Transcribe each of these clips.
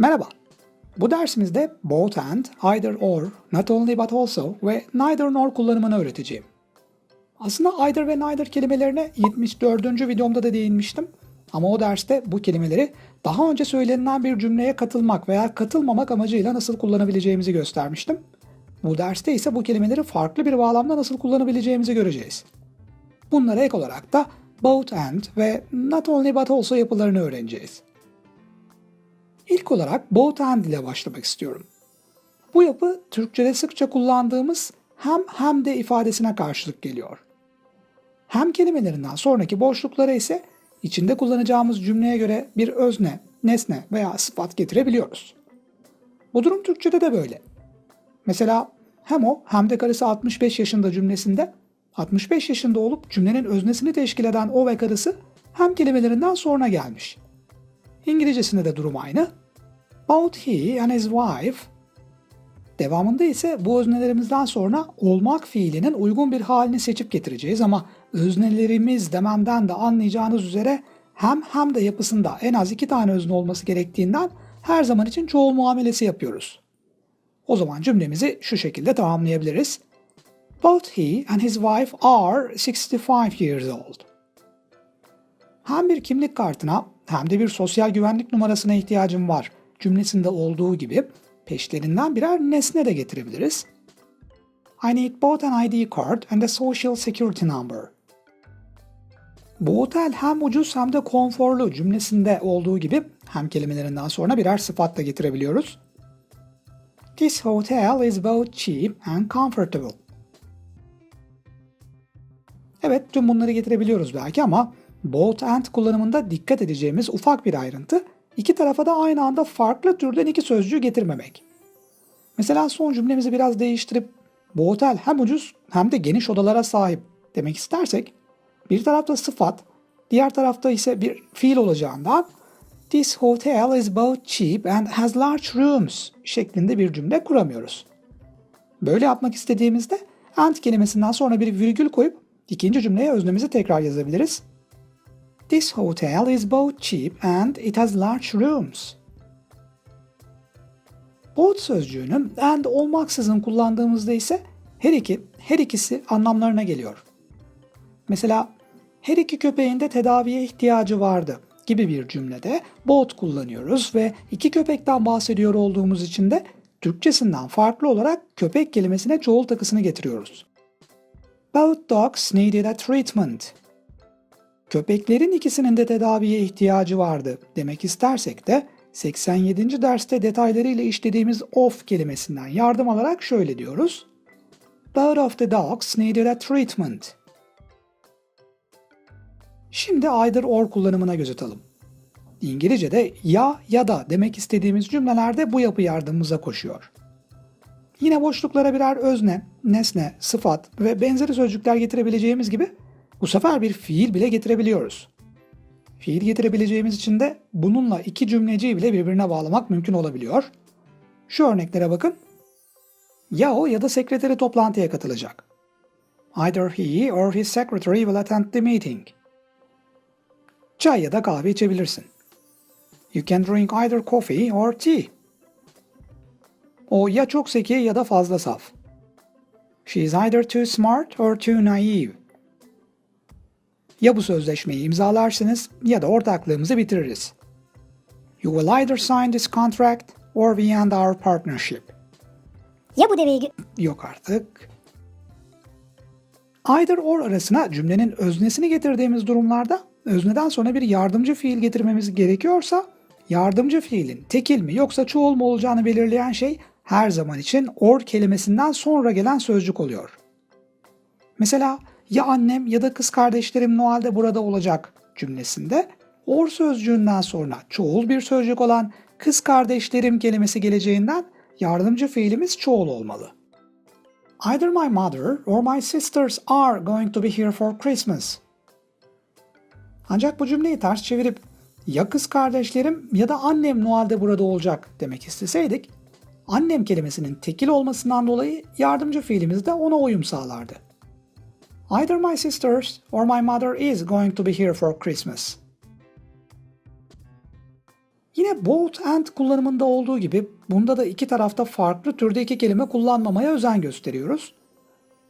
Merhaba. Bu dersimizde both and, either or, not only but also ve neither nor kullanımını öğreteceğim. Aslında either ve neither kelimelerine 74. videomda da değinmiştim. Ama o derste bu kelimeleri daha önce söylenilen bir cümleye katılmak veya katılmamak amacıyla nasıl kullanabileceğimizi göstermiştim. Bu derste ise bu kelimeleri farklı bir bağlamda nasıl kullanabileceğimizi göreceğiz. Bunlara ek olarak da both and ve not only but also yapılarını öğreneceğiz. İlk olarak both and ile başlamak istiyorum. Bu yapı Türkçe'de sıkça kullandığımız hem hem de ifadesine karşılık geliyor. Hem kelimelerinden sonraki boşluklara ise içinde kullanacağımız cümleye göre bir özne, nesne veya sıfat getirebiliyoruz. Bu durum Türkçe'de de böyle. Mesela hem o hem de karısı 65 yaşında cümlesinde 65 yaşında olup cümlenin öznesini teşkil eden o ve karısı hem kelimelerinden sonra gelmiş. İngilizcesinde de durum aynı. Both he and his wife Devamında ise bu öznelerimizden sonra olmak fiilinin uygun bir halini seçip getireceğiz ama öznelerimiz dememden de anlayacağınız üzere hem hem de yapısında en az iki tane özne olması gerektiğinden her zaman için çoğul muamelesi yapıyoruz. O zaman cümlemizi şu şekilde tamamlayabiliriz. Both he and his wife are 65 years old. Hem bir kimlik kartına hem de bir sosyal güvenlik numarasına ihtiyacım var cümlesinde olduğu gibi peşlerinden birer nesne de getirebiliriz. I need both an ID card and a social security number. Bu otel hem ucuz hem de konforlu cümlesinde olduğu gibi hem kelimelerinden sonra birer sıfat da getirebiliyoruz. This hotel is both cheap and comfortable. Evet tüm bunları getirebiliyoruz belki ama both and kullanımında dikkat edeceğimiz ufak bir ayrıntı iki tarafa da aynı anda farklı türden iki sözcüğü getirmemek. Mesela son cümlemizi biraz değiştirip bu otel hem ucuz hem de geniş odalara sahip demek istersek bir tarafta sıfat, diğer tarafta ise bir fiil olacağından This hotel is both cheap and has large rooms şeklinde bir cümle kuramıyoruz. Böyle yapmak istediğimizde and kelimesinden sonra bir virgül koyup ikinci cümleye öznemizi tekrar yazabiliriz. This hotel is both cheap and it has large rooms. Both sözcüğünü and olmaksızın kullandığımızda ise her iki, her ikisi anlamlarına geliyor. Mesela her iki köpeğin de tedaviye ihtiyacı vardı gibi bir cümlede both kullanıyoruz ve iki köpekten bahsediyor olduğumuz için de Türkçesinden farklı olarak köpek kelimesine çoğul takısını getiriyoruz. Both dogs needed a treatment. Köpeklerin ikisinin de tedaviye ihtiyacı vardı demek istersek de 87. derste detaylarıyla işlediğimiz of kelimesinden yardım alarak şöyle diyoruz. Both of the dogs needed a treatment. Şimdi either or kullanımına göz atalım. İngilizce'de ya ya da demek istediğimiz cümlelerde bu yapı yardımımıza koşuyor. Yine boşluklara birer özne, nesne, sıfat ve benzeri sözcükler getirebileceğimiz gibi bu sefer bir fiil bile getirebiliyoruz. Fiil getirebileceğimiz için de bununla iki cümleciyi bile birbirine bağlamak mümkün olabiliyor. Şu örneklere bakın. Ya o ya da sekreteri toplantıya katılacak. Either he or his secretary will attend the meeting. Çay ya da kahve içebilirsin. You can drink either coffee or tea. O ya çok zeki ya da fazla saf. She is either too smart or too naive. Ya bu sözleşmeyi imzalarsınız ya da ortaklığımızı bitiririz. You will either sign this contract or we end our partnership. Ya bu deveyi Yok artık. Either or arasına cümlenin öznesini getirdiğimiz durumlarda özneden sonra bir yardımcı fiil getirmemiz gerekiyorsa yardımcı fiilin tekil mi yoksa çoğul mu olacağını belirleyen şey her zaman için or kelimesinden sonra gelen sözcük oluyor. Mesela ya annem ya da kız kardeşlerim Noel'de burada olacak cümlesinde or sözcüğünden sonra çoğul bir sözcük olan kız kardeşlerim kelimesi geleceğinden yardımcı fiilimiz çoğul olmalı. Either my mother or my sisters are going to be here for Christmas. Ancak bu cümleyi ters çevirip ya kız kardeşlerim ya da annem Noel'de burada olacak demek isteseydik, annem kelimesinin tekil olmasından dolayı yardımcı fiilimiz de ona uyum sağlardı. Either my sisters or my mother is going to be here for Christmas. Yine both and kullanımında olduğu gibi bunda da iki tarafta farklı türde iki kelime kullanmamaya özen gösteriyoruz.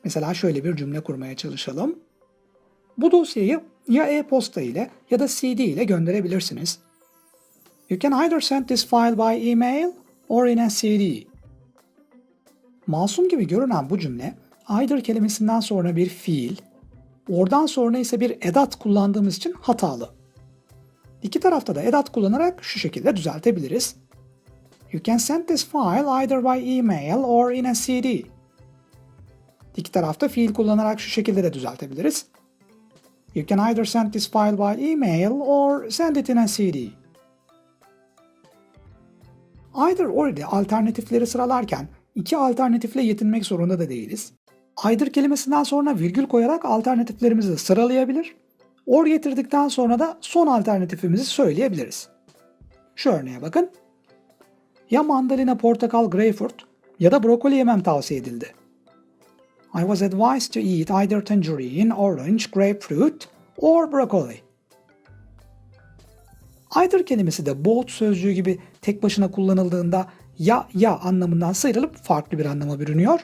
Mesela şöyle bir cümle kurmaya çalışalım. Bu dosyayı ya e-posta ile ya da CD ile gönderebilirsiniz. You can either send this file by email or in a CD. Masum gibi görünen bu cümle either kelimesinden sonra bir fiil, oradan sonra ise bir edat kullandığımız için hatalı. İki tarafta da edat kullanarak şu şekilde düzeltebiliriz. You can send this file either by email or in a CD. İki tarafta fiil kullanarak şu şekilde de düzeltebiliriz. You can either send this file by email or send it in a CD. Either or alternatifleri sıralarken iki alternatifle yetinmek zorunda da değiliz. Either kelimesinden sonra virgül koyarak alternatiflerimizi sıralayabilir. Or getirdikten sonra da son alternatifimizi söyleyebiliriz. Şu örneğe bakın. Ya mandalina, portakal, greyfurt ya da brokoli yemem tavsiye edildi. I was advised to eat either tangerine, orange, grapefruit or broccoli. Either kelimesi de both sözcüğü gibi tek başına kullanıldığında ya ya anlamından sıyrılıp farklı bir anlama bürünüyor.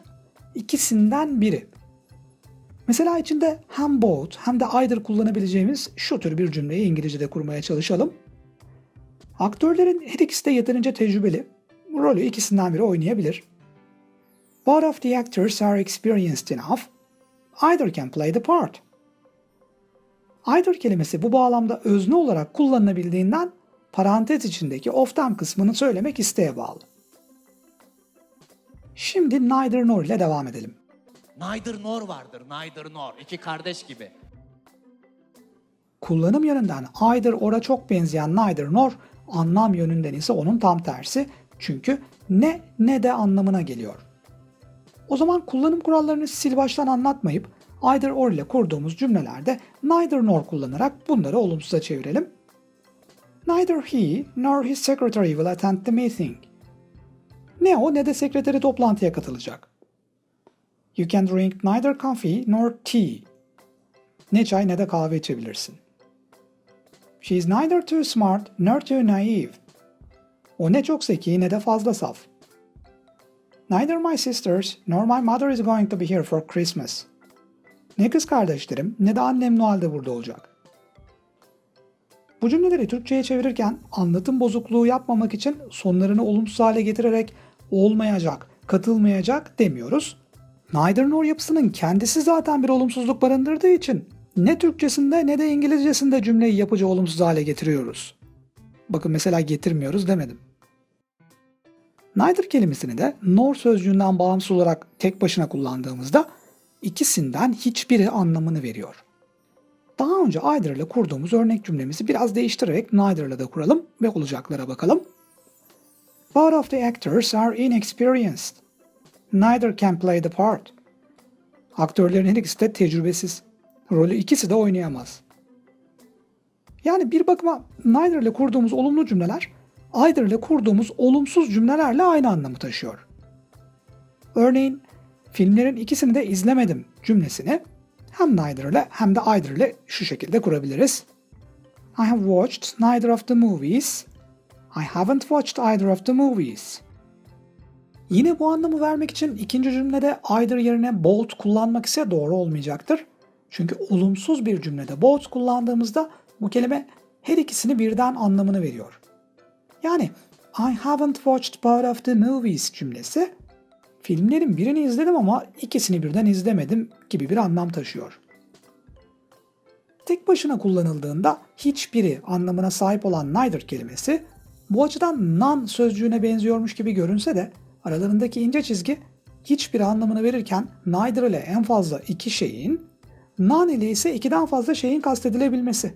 İkisinden biri. Mesela içinde hem both hem de either kullanabileceğimiz şu tür bir cümleyi İngilizce'de kurmaya çalışalım. Aktörlerin her ikisi de yeterince tecrübeli. Rolü ikisinden biri oynayabilir. Both of the actors are experienced enough. Either can play the part. Either kelimesi bu bağlamda özne olarak kullanılabildiğinden parantez içindeki of'tan kısmını söylemek isteğe bağlı. Şimdi neither nor ile devam edelim. Neither nor vardır. Neither nor. İki kardeş gibi. Kullanım yönünden either or'a çok benzeyen neither nor, anlam yönünden ise onun tam tersi. Çünkü ne ne de anlamına geliyor. O zaman kullanım kurallarını sil baştan anlatmayıp either or ile kurduğumuz cümlelerde neither nor kullanarak bunları olumsuza çevirelim. Neither he nor his secretary will attend the meeting. Ne o ne de sekreteri toplantıya katılacak. You can drink neither coffee nor tea. Ne çay ne de kahve içebilirsin. She is neither too smart nor too naive. O ne çok zeki ne de fazla saf. Neither my sisters nor my mother is going to be here for Christmas. Ne kız kardeşlerim ne de annem Noel'de burada olacak. Bu cümleleri Türkçe'ye çevirirken anlatım bozukluğu yapmamak için sonlarını olumsuz hale getirerek olmayacak, katılmayacak demiyoruz. Neither nor yapısının kendisi zaten bir olumsuzluk barındırdığı için ne Türkçesinde ne de İngilizcesinde cümleyi yapıcı olumsuz hale getiriyoruz. Bakın mesela getirmiyoruz demedim. Neither kelimesini de nor sözcüğünden bağımsız olarak tek başına kullandığımızda ikisinden hiçbiri anlamını veriyor. Daha önce either ile kurduğumuz örnek cümlemizi biraz değiştirerek neither ile de kuralım ve olacaklara bakalım. Both of the actors are inexperienced. Neither can play the part. Aktörlerin her ikisi de tecrübesiz. Rolü ikisi de oynayamaz. Yani bir bakıma neither ile kurduğumuz olumlu cümleler either ile kurduğumuz olumsuz cümlelerle aynı anlamı taşıyor. Örneğin filmlerin ikisini de izlemedim cümlesini hem neither ile hem de either ile şu şekilde kurabiliriz. I have watched neither of the movies. I haven't watched either of the movies. Yine bu anlamı vermek için ikinci cümlede either yerine both kullanmak ise doğru olmayacaktır. Çünkü olumsuz bir cümlede both kullandığımızda bu kelime her ikisini birden anlamını veriyor. Yani I haven't watched both of the movies cümlesi filmlerin birini izledim ama ikisini birden izlemedim gibi bir anlam taşıyor. Tek başına kullanıldığında hiçbiri anlamına sahip olan neither kelimesi bu açıdan none sözcüğüne benziyormuş gibi görünse de aralarındaki ince çizgi hiçbir anlamını verirken neither ile en fazla iki şeyin, none ile ise ikiden fazla şeyin kastedilebilmesi.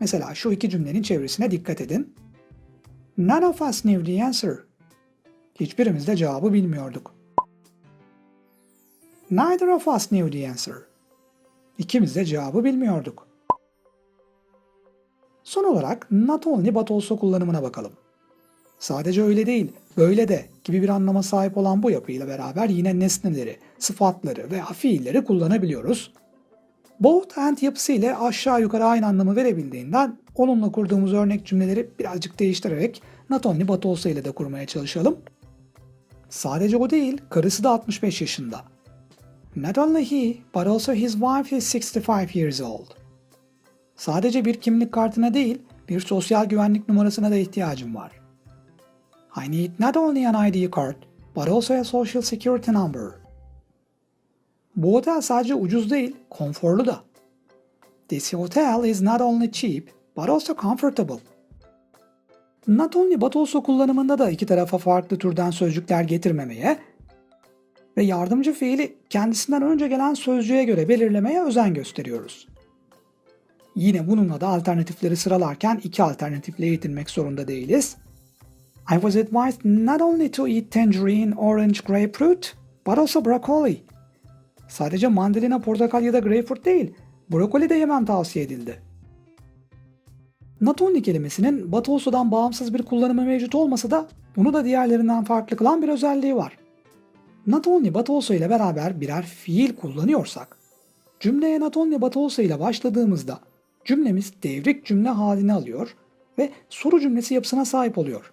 Mesela şu iki cümlenin çevresine dikkat edin. None of us knew the answer. Hiçbirimiz de cevabı bilmiyorduk. Neither of us knew the answer. İkimiz de cevabı bilmiyorduk. Son olarak not only but also kullanımına bakalım. Sadece öyle değil, böyle de gibi bir anlama sahip olan bu yapıyla beraber yine nesneleri, sıfatları veya fiilleri kullanabiliyoruz. Both and yapısı ile aşağı yukarı aynı anlamı verebildiğinden onunla kurduğumuz örnek cümleleri birazcık değiştirerek not only but also ile de kurmaya çalışalım. Sadece o değil, karısı da 65 yaşında. Not only he, but also his wife is 65 years old. Sadece bir kimlik kartına değil, bir sosyal güvenlik numarasına da ihtiyacım var. I need not only an ID card, but also a social security number. Bu otel sadece ucuz değil, konforlu da. This hotel is not only cheap, but also comfortable. Not only but also kullanımında da iki tarafa farklı türden sözcükler getirmemeye ve yardımcı fiili kendisinden önce gelen sözcüğe göre belirlemeye özen gösteriyoruz. Yine bununla da alternatifleri sıralarken iki alternatifle yetinmek zorunda değiliz. I was advised not only to eat tangerine, orange, grapefruit, but also broccoli. Sadece mandalina, portakal ya da greyfurt değil, brokoli de yemem tavsiye edildi. Not only kelimesinin but also'dan bağımsız bir kullanımı mevcut olmasa da bunu da diğerlerinden farklı kılan bir özelliği var. Not only but also ile beraber birer fiil kullanıyorsak, cümleye not only but also ile başladığımızda cümlemiz devrik cümle halini alıyor ve soru cümlesi yapısına sahip oluyor.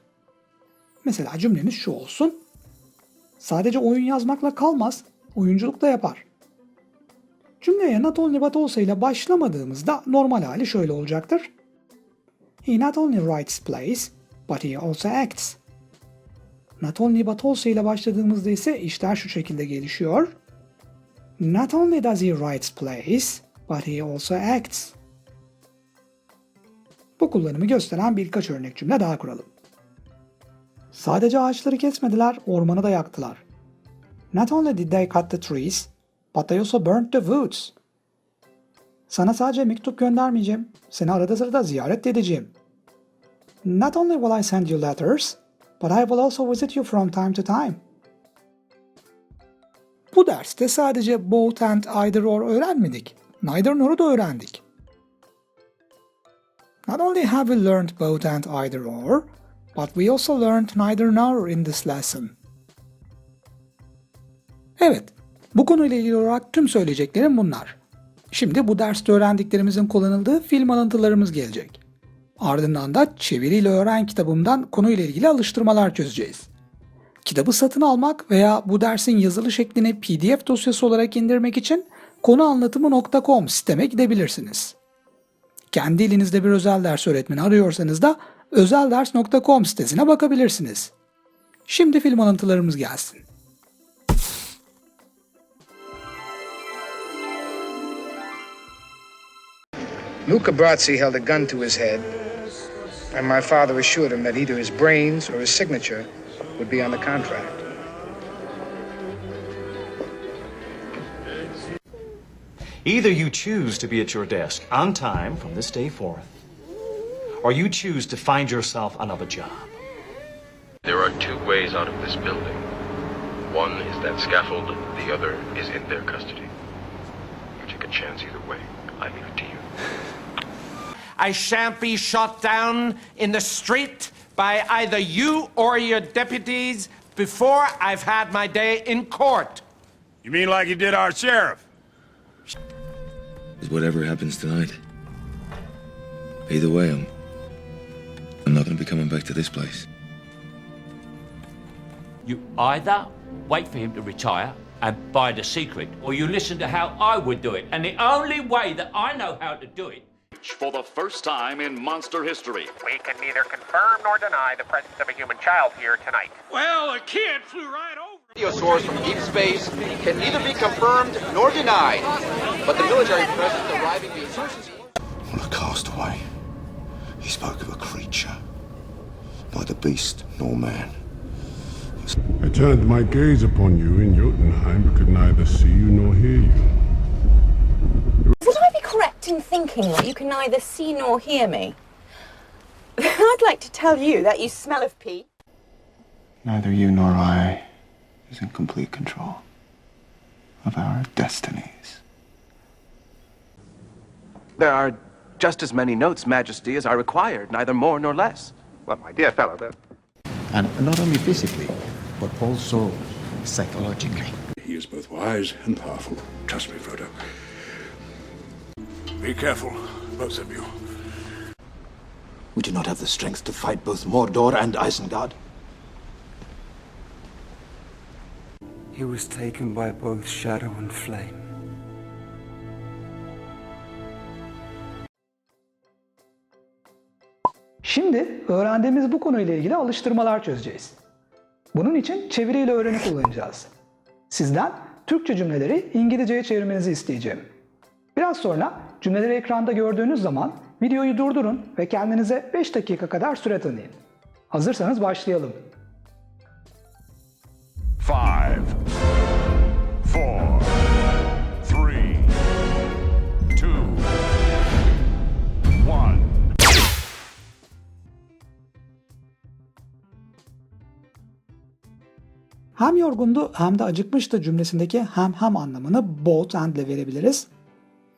Mesela cümlemiz şu olsun. Sadece oyun yazmakla kalmaz, oyunculuk da yapar. Cümleye not only but also ile başlamadığımızda normal hali şöyle olacaktır. He not only writes plays, but he also acts. Not only but also ile başladığımızda ise işler şu şekilde gelişiyor. Not only does he write plays, but he also acts. Bu kullanımı gösteren birkaç örnek cümle daha kuralım. Sadece ağaçları kesmediler, ormanı da yaktılar. Not only did they cut the trees, but they also burnt the woods. Sana sadece mektup göndermeyeceğim, seni arada sırada ziyaret de edeceğim. Not only will I send you letters, but I will also visit you from time to time. Bu derste sadece both and either or öğrenmedik. Neither nor'u da öğrendik. Not only have we learned both and either or, but we also learned neither nor in this lesson. Evet, bu konuyla ilgili olarak tüm söyleyeceklerim bunlar. Şimdi bu derste öğrendiklerimizin kullanıldığı film alıntılarımız gelecek. Ardından da çeviriyle öğren kitabımdan konuyla ilgili alıştırmalar çözeceğiz. Kitabı satın almak veya bu dersin yazılı şeklini PDF dosyası olarak indirmek için konuanlatımı.com siteme gidebilirsiniz. Kendi elinizde bir özel ders öğretmeni arıyorsanız da özelders.com sitesine bakabilirsiniz. Şimdi film alıntılarımız gelsin. Luca Brazzi held a gun to his head, and my father assured him that either his brains or his signature would be on the contract. Either you choose to be at your desk on time from this day forth, or you choose to find yourself another job. There are two ways out of this building. One is that scaffold, the other is in their custody. You take a chance either way. I leave it to you. I shan't be shot down in the street by either you or your deputies before I've had my day in court. You mean like you did our sheriff? Whatever happens tonight. Either way, I'm. I'm not gonna be coming back to this place. You either wait for him to retire and buy the secret, or you listen to how I would do it. And the only way that I know how to do it For the first time in monster history. We can neither confirm nor deny the presence of a human child here tonight. Well, a kid flew right over. Video source from deep space can neither be confirmed nor denied, but the military presence arriving via sources. On a castaway, he spoke of a creature, neither beast nor man. I turned my gaze upon you in Jotunheim, but could neither see you nor hear you. Would I be correct in thinking that you can neither see nor hear me? I'd like to tell you that you smell of pee. Neither you nor I is in complete control of our destinies. There are just as many notes, Majesty, as are required, neither more nor less. Well, my dear fellow, that... And not only physically, but also psychologically. He is both wise and powerful. Trust me, Frodo. Be careful, both of you. Would you not have the strength to fight both Mordor and Isengard? He was taken by both shadow and flame. Şimdi öğrendiğimiz bu konuyla ilgili alıştırmalar çözeceğiz. Bunun için çeviriyle öğreni kullanacağız. Sizden Türkçe cümleleri İngilizceye çevirmenizi isteyeceğim. Biraz sonra cümleleri ekranda gördüğünüz zaman videoyu durdurun ve kendinize 5 dakika kadar süre tanıyın. Hazırsanız başlayalım. 5 4 Hem yorgundu hem de acıkmıştı cümlesindeki hem hem anlamını both and ile verebiliriz.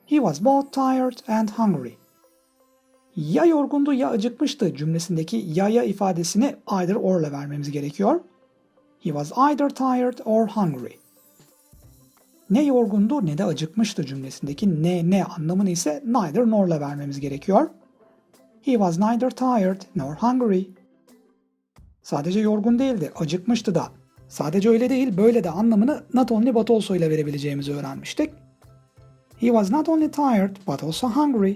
He was both tired and hungry. Ya yorgundu ya acıkmıştı cümlesindeki ya ya ifadesini either or ile vermemiz gerekiyor. He was either tired or hungry. Ne yorgundu ne de acıkmıştı cümlesindeki ne ne anlamını ise neither nor ile vermemiz gerekiyor. He was neither tired nor hungry. Sadece yorgun değildi, acıkmıştı da. Sadece öyle değil, böyle de anlamını not only but also ile verebileceğimizi öğrenmiştik. He was not only tired but also hungry.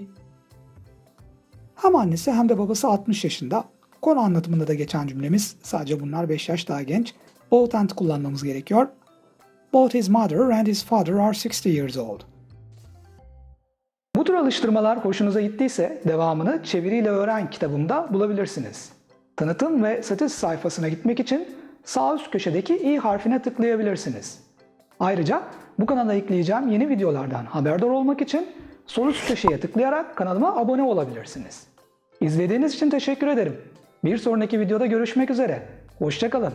Hem annesi hem de babası 60 yaşında. Konu anlatımında da geçen cümlemiz sadece bunlar 5 yaş daha genç. Both and kullanmamız gerekiyor. Both his mother and his father are 60 years old. Bu tür alıştırmalar hoşunuza gittiyse devamını Çeviriyle Öğren kitabımda bulabilirsiniz. Tanıtım ve satış sayfasına gitmek için sağ üst köşedeki i harfine tıklayabilirsiniz. Ayrıca bu kanala ekleyeceğim yeni videolardan haberdar olmak için sol üst köşeye tıklayarak kanalıma abone olabilirsiniz. İzlediğiniz için teşekkür ederim. Bir sonraki videoda görüşmek üzere. Hoşçakalın.